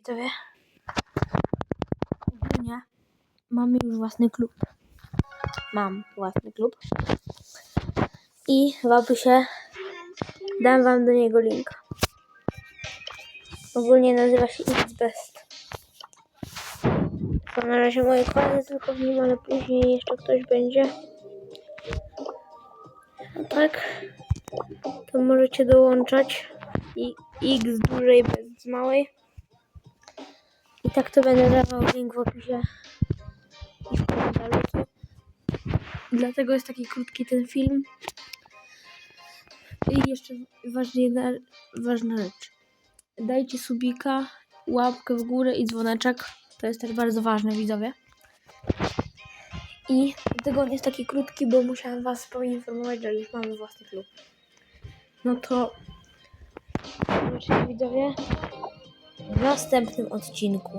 Widzowie, ogólnie mamy już własny klub. Mam własny klub. I w opisie dam wam do niego link. Ogólnie nazywa się Xbest. To na razie moje koledzy tylko w nim, ale później jeszcze ktoś będzie. Tak, to możecie dołączać i X dużej bez małej. I tak to będę dawał link w opisie i w komentarzu. Dlatego jest taki krótki ten film. I jeszcze ważna, ważna rzecz. Dajcie subika, łapkę w górę i dzwoneczek. To jest też bardzo ważne, widzowie. I dlatego on jest taki krótki, bo musiałam was poinformować, że już mamy własny klub. No to zobaczycie widzowie w następnym odcinku.